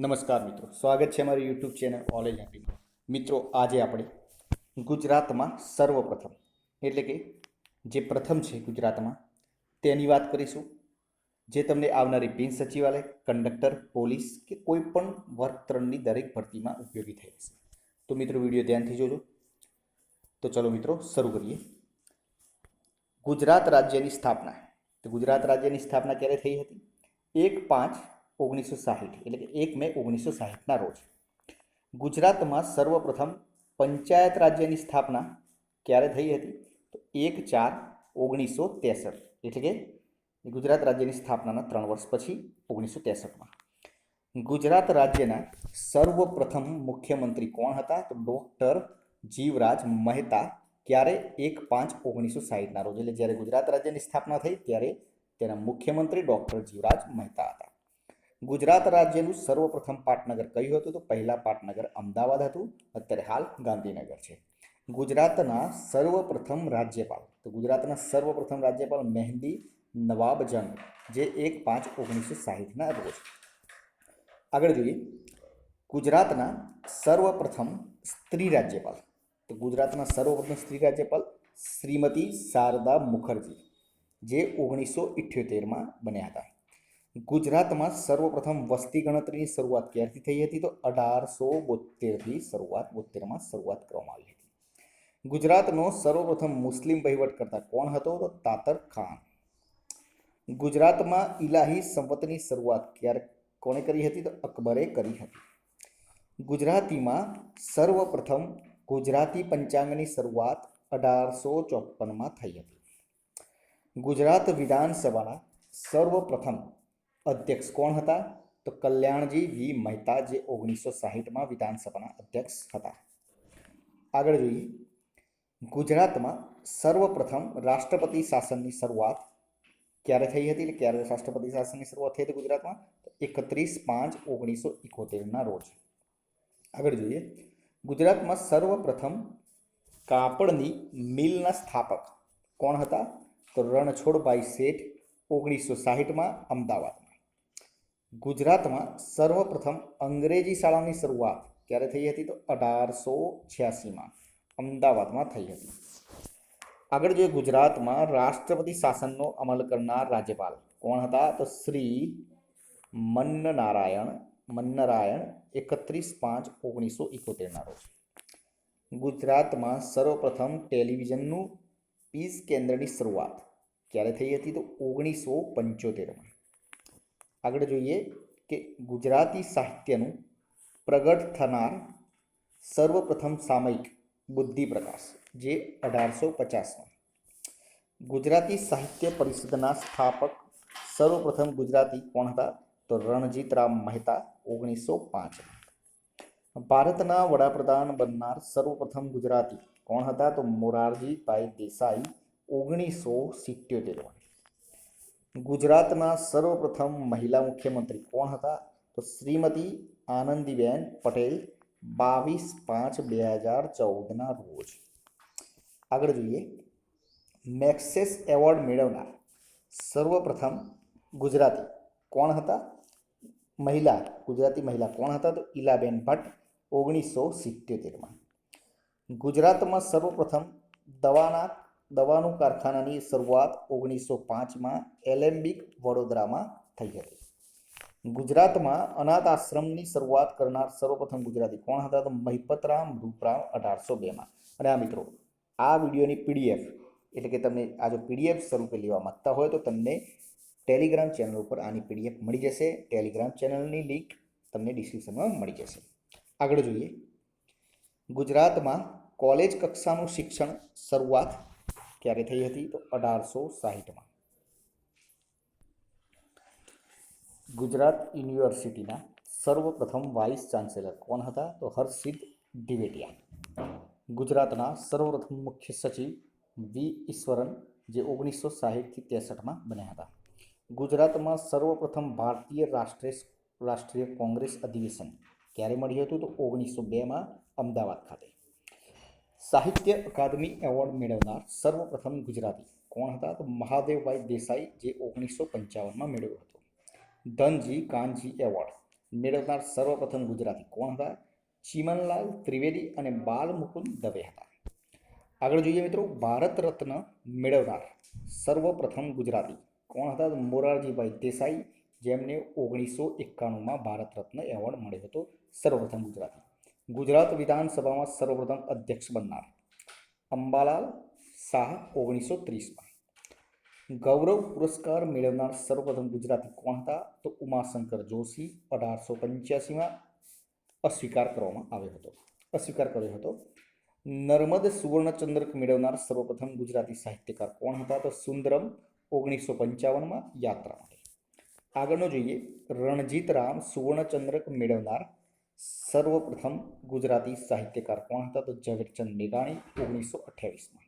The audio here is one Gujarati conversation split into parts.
નમસ્કાર મિત્રો. સ્વાગત છે અમારી યુટ્યુબ ચેનલ ઓલેજ હેપીમાં મિત્રો, આજે આપણે ગુજરાતમાં સર્વપ્રથમ, એટલે કે જે પ્રથમ છે ગુજરાતમાં, તેની વાત કરીશું. જે તમને આવનારી બિન સચિવાલય, કંડક્ટર, પોલીસ કે કોઈ પણ વર્ગ ત્રણની દરેક ભરતીમાં ઉપયોગી થઈ રહેશે. તો મિત્રો, વીડિયો ધ્યાનથી જોજો. તો ચલો મિત્રો, શરૂ કરીએ. ગુજરાત રાજ્યની સ્થાપના. તો ગુજરાત રાજ્યની સ્થાપના ક્યારે થઈ હતી? એક પાંચ ઓગણીસો સાહીઠ એટલે કે એક મે ઓગણીસો સાહીઠના રોજ. ગુજરાતમાં સર્વપ્રથમ પંચાયત રાજ્યની સ્થાપના ક્યારે થઈ હતી? તો એક ચાર ઓગણીસો ત્રેસઠ એટલે કે ગુજરાત રાજ્યની સ્થાપનાના ત્રણ વર્ષ પછી ઓગણીસો ત્રેસઠમાં ગુજરાત રાજ્યના સર્વપ્રથમ મુખ્યમંત્રી કોણ હતા? તો ડૉક્ટર જીવરાજ મહેતા ક્યારે એક પાંચ ઓગણીસો સાહીઠના રોજ, એટલે જ્યારે ગુજરાત રાજ્યની સ્થાપના થઈ ત્યારે તેના મુખ્યમંત્રી ડૉક્ટર જીવરાજ મહેતા હતા. ગુજરાત રાજ્યનું સર્વપ્રથમ પાટનગર કયું હતું તો પહેલાં પાટનગર અમદાવાદ હતું, અત્યારે હાલ ગાંધીનગર છે. ગુજરાતના સર્વપ્રથમ રાજ્યપાલ, તો ગુજરાતના સર્વપ્રથમ રાજ્યપાલ મહેંદી નવાબ જંગ જે એક પાંચ ઓગણીસો સાહીઠના રોજ. આગળ જોઈએ, ગુજરાતના સર્વપ્રથમ સ્ત્રી રાજ્યપાલ, તો ગુજરાતના સર્વપ્રથમ સ્ત્રી રાજ્યપાલ શ્રીમતી શારદા મુખર્જી, જે ઓગણીસો ઇઠ્યોતેરમાં બન્યા હતા. ગુજરાતમાં સર્વપ્રથમ વસ્તી ગણતરીની શરૂઆત ક્યારથી થઈ હતી? તો અઢારસો બોતેરથી શરૂઆત બોતેરમાં શરૂઆત કરવામાં આવી હતી. ગુજરાતનો સર્વપ્રથમ મુસ્લિમ વહીવટકર્તા કોણ હતો? તો તાતર ખાન. ગુજરાતમાં ઇલાહી સંવતની શરૂઆત ક્યારે કોણે કરી હતી? તો અકબરે કરી હતી. ગુજરાતીમાં સર્વપ્રથમ ગુજરાતી પંચાંગની શરૂઆત અઢારસો ચોપનમાં થઈ હતી. ગુજરાત વિધાનસભાના સર્વપ્રથમ અધ્યક્ષ કોણ હતા? તો કલ્યાણજી વી. મહેતા જે ઓગણીસો સાહીઠમાં વિધાનસભાના અધ્યક્ષ હતા. આગળ જોઈએ. ગુજરાતમાં સર્વપ્રથમ રાષ્ટ્રપતિ શાસનની શરૂઆત ક્યારે થઈ હતી? એટલે ક્યારે રાષ્ટ્રપતિ શાસનની શરૂઆત થઈ હતી ગુજરાતમાં? એકત્રીસ પાંચ ઓગણીસો ઇકોતેરના રોજ. આગળ જોઈએ. ગુજરાતમાં સર્વપ્રથમ કાપડની મિલના સ્થાપક કોણ હતા? તો રણછોડભાઈ શેઠ ઓગણીસો સાહીઠમાં અમદાવાદમાં ગુજરાતમાં સર્વપ્રથમ અંગ્રેજી શાળાની શરૂઆત ક્યારે થઈ હતી તો અઢારસો છ્યાસીમાં, અમદાવાદમાં થઈ હતી. આગળ જોઈએ ગુજરાતમાં રાષ્ટ્રપતિ શાસનનો અમલ કરનાર રાજ્યપાલ કોણ હતા તો શ્રી મન્નનારાયણ, મન્નરાયણ એકત્રીસ પાંચ ઓગણીસો એકોતેરના રોજ. ગુજરાતમાં સર્વપ્રથમ ટેલિવિઝનનું પીસ કેન્દ્રની શરૂઆત ક્યારે થઈ હતી તો ઓગણીસો પંચોતેરમાં. આગળ જોઈએ કે ગુજરાતી સાહિત્યનું પ્રગટ થનાર સર્વપ્રથમ સામયિક બુદ્ધિપ્રકાશ, જે અઢારસો પચાસમાં ગુજરાતી સાહિત્ય પરિષદના સ્થાપક સર્વપ્રથમ ગુજરાતી કોણ હતા? તો રણજીતરામ મહેતા, ઓગણીસો પાંચમાં ભારતના વડાપ્રધાન બનનાર સર્વપ્રથમ ગુજરાતી કોણ હતા? તો મોરારજીભાઈ દેસાઈ, ઓગણીસો સિત્યોતેરમાં. ગુજરાતના સર્વપ્રથમ મહિલા મુખ્યમંત્રી કોણ હતા? તો શ્રીમતી આનંદીબેન પટેલ બાવીસ પાંચ બે હજાર ચૌદના રોજ. આગળ જોઈએ. મેક્સેસ એવોર્ડ મેળવનાર સર્વપ્રથમ ગુજરાતી કોણ હતા? મહિલા, ગુજરાતી મહિલા કોણ હતા? તો ઈલાબેન ભટ્ટ, ઓગણીસો સિત્યોતેરમાં. ગુજરાતમાં સર્વપ્રથમ દવાના દવાનું કારખાનાની શરૂઆત ઓગણીસો પાંચમાં એલેમ્બિક વડોદરામાં થઈ હતી. ગુજરાતમાં અનાથ આશ્રમની શરૂઆત કરનાર સર્વપ્રથમ ગુજરાતી કોણ હતા તો મહિપતરામ રૂપરામ અઢારસો બેમાં. અને આ મિત્રો, આ વિડીયોની પીડીએફ એટલે કે તમને આ જો પીડીએફ સ્વરૂપે લેવા માંગતા હોય તો તમને ટેલિગ્રામ ચેનલ ઉપર આની પીડીએફ મળી જશે. ટેલિગ્રામ ચેનલની લિંક તમને ડિસ્ક્રિપ્શનમાં મળી જશે. આગળ જોઈએ. ગુજરાતમાં કોલેજ કક્ષાનું શિક્ષણ શરૂઆત ક્યારે થઈ હતી તો અઢારસો સાહીઠમાં. ગુજરાત યુનિવર્સિટીના સર્વપ્રથમ વાઇસ ચાન્સેલર કોણ હતા તો હર્ષિદ દિવેટિયા. ગુજરાતના સર્વપ્રથમ મુખ્ય સચિવ વી ઈશ્વરન, જે ઓગણીસો સાહીઠથી ત્રેસઠમાં બન્યા હતા. ગુજરાતમાં સર્વપ્રથમ ભારતીય રાષ્ટ્રીય રાષ્ટ્રીય કોંગ્રેસ અધિવેશન ક્યારે મળ્યું હતું તો ઓગણીસો બેમાં અમદાવાદ ખાતે. સાહિત્ય અકાદમી એવોર્ડ મેળવનાર સર્વપ્રથમ ગુજરાતી. કોણ હતા? તો મહાદેવભાઈ દેસાઈ, જે ઓગણીસો પંચાવનમાં મેળવ્યો હતો. ધનજી કાનજી એવોર્ડ મેળવનાર સર્વપ્રથમ ગુજરાતી કોણ હતા? ચીમનલાલ ત્રિવેદી અને બાલમુકુંદ દવે હતા. આગળ જોઈએ મિત્રો, ભારત રત્ન મેળવનાર સર્વપ્રથમ ગુજરાતી કોણ હતા? તો મોરારજીભાઈ દેસાઈ, જેમને ઓગણીસો એકાણુંમાં ભારત રત્ન એવોર્ડ મળ્યો હતો સર્વપ્રથમ ગુજરાતી. ગુજરાત વિધાનસભામાં સર્વપ્રથમ અધ્યક્ષ બનનાર અંબાલાલ શાહ ઓગણીસો ત્રીસમાં ગૌરવ પુરસ્કાર મેળવનાર સર્વપ્રથમ ગુજરાતી કોણ હતા તો ઉમાશંકર જોશી અઢારસો પંચ્યાસીમાં અસ્વીકાર કરવામાં આવ્યો હતો અસ્વીકાર કર્યો હતો નર્મદ સુવર્ણચંદ્રક મેળવનાર સર્વપ્રથમ ગુજરાતી સાહિત્યકાર કોણ હતા તો સુંદરમ ઓગણીસો પંચાવનમાં યાત્રા માટે આગળનો જોઈએ. રણજીત રામ સુવર્ણચંદ્રક મેળવનાર સર્વપ્રથમ ગુજરાતી સાહિત્યકાર કોણ હતા તો ઝવેરચંદ મેઘાણી ઓગણીસો અઠ્યાવીસમાં.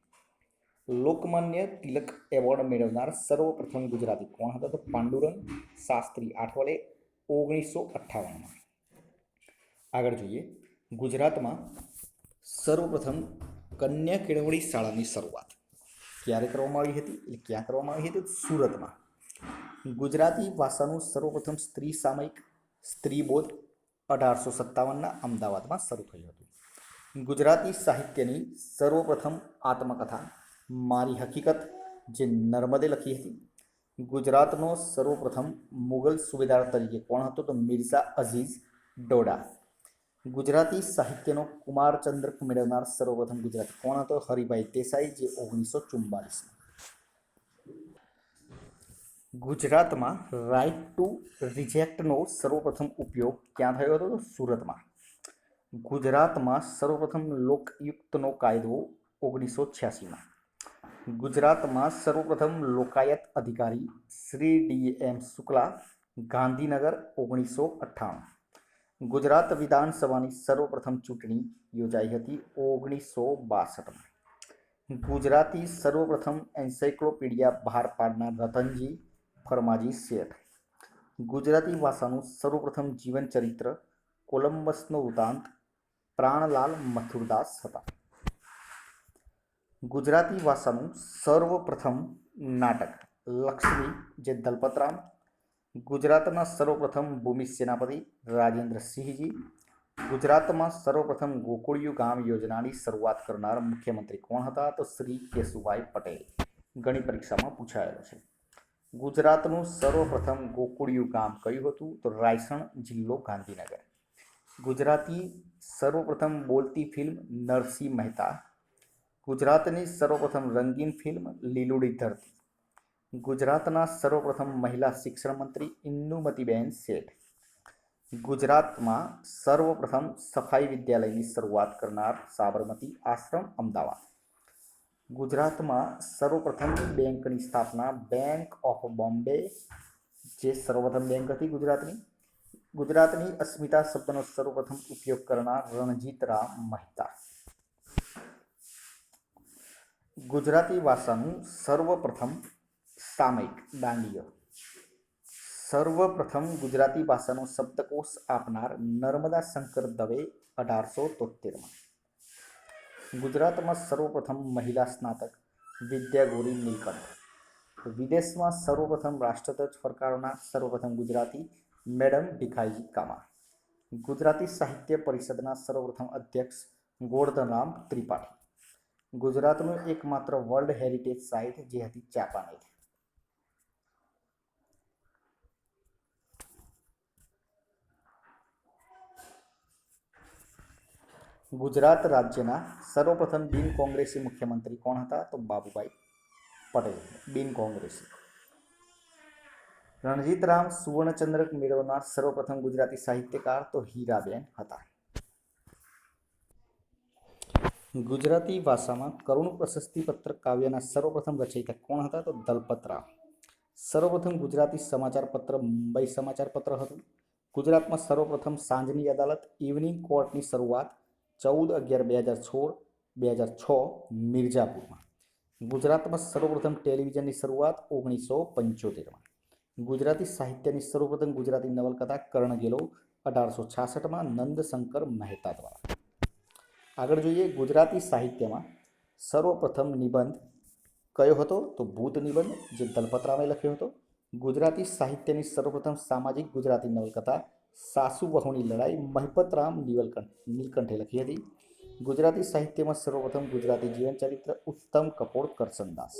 લોકમાન્ય તિલક એવોર્ડ મેળવનાર સર્વપ્રથમ ગુજરાતી કોણ હતા તો પાંડુરંગ શાસ્ત્રી આઠવલે ઓગણીસો અઠ્ઠાવનમાં. આગળ જોઈએ, ગુજરાતમાં સર્વપ્રથમ કન્યા કેળવણી શાળાની શરૂઆત ક્યારે કરવામાં આવી હતી? એટલે ક્યાં કરવામાં આવી હતી? સુરતમાં. ગુજરાતી ભાષાનું સર્વપ્રથમ સ્ત્રી સામયિક સ્ત્રીબોધ અઢારસો સત્તાવનના અમદાવાદમાં શરૂ થયું હતું. ગુજરાતી સાહિત્યની સર્વપ્રથમ આત્મકથા મારી હકીકત, જે નર્મદે લખી હતી. ગુજરાતનો સર્વપ્રથમ મુગલ સુબેદાર તરીકે કોણ હતો તો મિર્ઝા અઝીઝ ડોડા. ગુજરાતી સાહિત્યનો કુમારચંદ્રક મેળવનાર સર્વપ્રથમ ગુજરાતી કોણ હતો? હરિભાઈ દેસાઈ, જે ઓગણીસો ચુમ્બાલીસમાં ગુજરાતમાં રાઇટ ટુ રિજેક્ટનો સર્વપ્રથમ ઉપયોગ ક્યાં થયો હતો? સુરતમાં. ગુજરાતમાં સર્વપ્રથમ લોકયુક્તનો કાયદો ઓગણીસો છ્યાસીમાં. ગુજરાતમાં સર્વપ્રથમ લોકાયત અધિકારી શ્રી ડી એમ શુક્લા, ગાંધીનગર ઓગણીસો અઠ્ઠાણું. ગુજરાત વિધાનસભાની સર્વપ્રથમ ચૂંટણી યોજાઈ હતી ઓગણીસો બાસઠમાં. ગુજરાતી સર્વપ્રથમ એન્સાઇક્લોપીડિયા બહાર પાડનાર રતનજી ફરમાજી શેઠ. ગુજરાતી ભાષાનું સર્વપ્રથમ જીવન ચરિત્ર કોલંબસનો વૃતાંત પ્રાણલાલ મથુરદાસ હતા. ગુજરાતી ભાષાનું સર્વપ્રથમ નાટક લક્ષ્મી જે દલપતરામ, ગુજરાતના સર્વપ્રથમ ભૂમિ સેનાપતિ રાજેન્દ્રસિંહજી, ગુજરાતમાં સર્વપ્રથમ ગોકુળિયું ગામ યોજનાની શરૂઆત કરનાર મુખ્યમંત્રી કોણ હતા તો શ્રી કેશુભાઈ પટેલ. ઘણી પરીક્ષામાં પૂછાયેલો છે. ગુજરાતનું સર્વપ્રથમ ગોકુળિયું ગામ કયું હતું? તો રાયસણ જિલ્લો ગાંધીનગર. ગુજરાતી સર્વપ્રથમ બોલતી ફિલ્મ નરસિંહ મહેતા. ગુજરાતની સર્વપ્રથમ રંગીન ફિલ્મ લીલુડી ધરતી. ગુજરાતના સર્વપ્રથમ મહિલા શિક્ષણ મંત્રી ઇન્દુમતીબેન શેઠ. ગુજરાતમાં સર્વપ્રથમ સફાઈ વિદ્યાલયની શરૂઆત કરનાર સાબરમતી આશ્રમ, અમદાવાદ. ગુજરાતમાં સર્વપ્રથમ બેંકની સ્થાપના બેંક ઓફ બોમ્બે જે સર્વપ્રથમ બેંક હતી ગુજરાતની. ગુજરાતની અસ્મિતા શબ્દનો સર્વપ્રથમ ઉપયોગ કરનાર રણજીતરામ મહેતા. ગુજરાતી ભાષાનું સર્વપ્રથમ સામયિક દાંડીય. સર્વપ્રથમ ગુજરાતી ભાષાનો શબ્દકોશ આપનાર નર્મદા શંકર દવે અઢારસો તોતેરમાં ગુજરાતમાં સર્વપ્રથમ મહિલા સ્નાતક વિદ્યાગોરી નીલકંઠ. વિદેશમાં સર્વપ્રથમ રાષ્ટ્રધ્વજ ફરકારોના સર્વપ્રથમ ગુજરાતી મેડમ ભીખાઈજી કામા. ગુજરાતી સાહિત્ય પરિષદના સર્વપ્રથમ અધ્યક્ષ ગોરધનરામ ત્રિપાઠી. ગુજરાતનું એકમાત્ર વર્લ્ડ હેરિટેજ સાઇટ જે હતી ચાંપાનેર ગુજરાત રાજ્યના સર્વપ્રથમ બિન કોંગ્રેસી મુખ્યમંત્રી કોણ હતા? તો બાબુભાઈ પટેલ, બિન કોંગ્રેસી. રણજીતરામ સુવર્ણચંદ્રક મેળવનાર સર્વપ્રથમ ગુજરાતી સાહિત્યકાર તો હીરાબેન હતા. ગુજરાતી ભાષામાં કરુણ પ્રશસ્તિ પત્ર કાવ્યના સર્વપ્રથમ રચયિતા કોણ હતા? તો દલપતરામ સર્વપ્રથમ ગુજરાતી સમાચાર પત્ર મુંબઈ સમાચાર પત્ર હતું. ગુજરાતમાં સર્વપ્રથમ સાંજની અદાલત, ઇવનિંગ કોર્ટની શરૂઆત ચૌદ અગિયાર બે હજાર સોળ, બે હજાર છ મિર્ઝાપુરમાં. ગુજરાતમાં સર્વપ્રથમ ટેલિવિઝનની શરૂઆત ઓગણીસો પંચોતેરમાં. ગુજરાતી સાહિત્યની સર્વપ્રથમ ગુજરાતી નવલકથા કર્ણગેલો અઢારસો છાસઠમાં નંદશંકર મહેતા દ્વારા. આગળ જોઈએ ગુજરાતી સાહિત્યમાં સર્વપ્રથમ નિબંધ કયો હતો? તો ભૂત નિબંધ, જે દલપતરામે લખ્યો હતો. ગુજરાતી સાહિત્યની સર્વપ્રથમ સામાજિક ગુજરાતી નવલકથા સાસુ વહુની લડાઈ મહિપતરામ નીલકંઠ નીલકંઠે લખી હતી. ગુજરાતી સાહિત્યમાં સર્વપ્રથમ ગુજરાતી જીવનચરિત્ર ઉત્તમ કપોળ કરસનદાસ.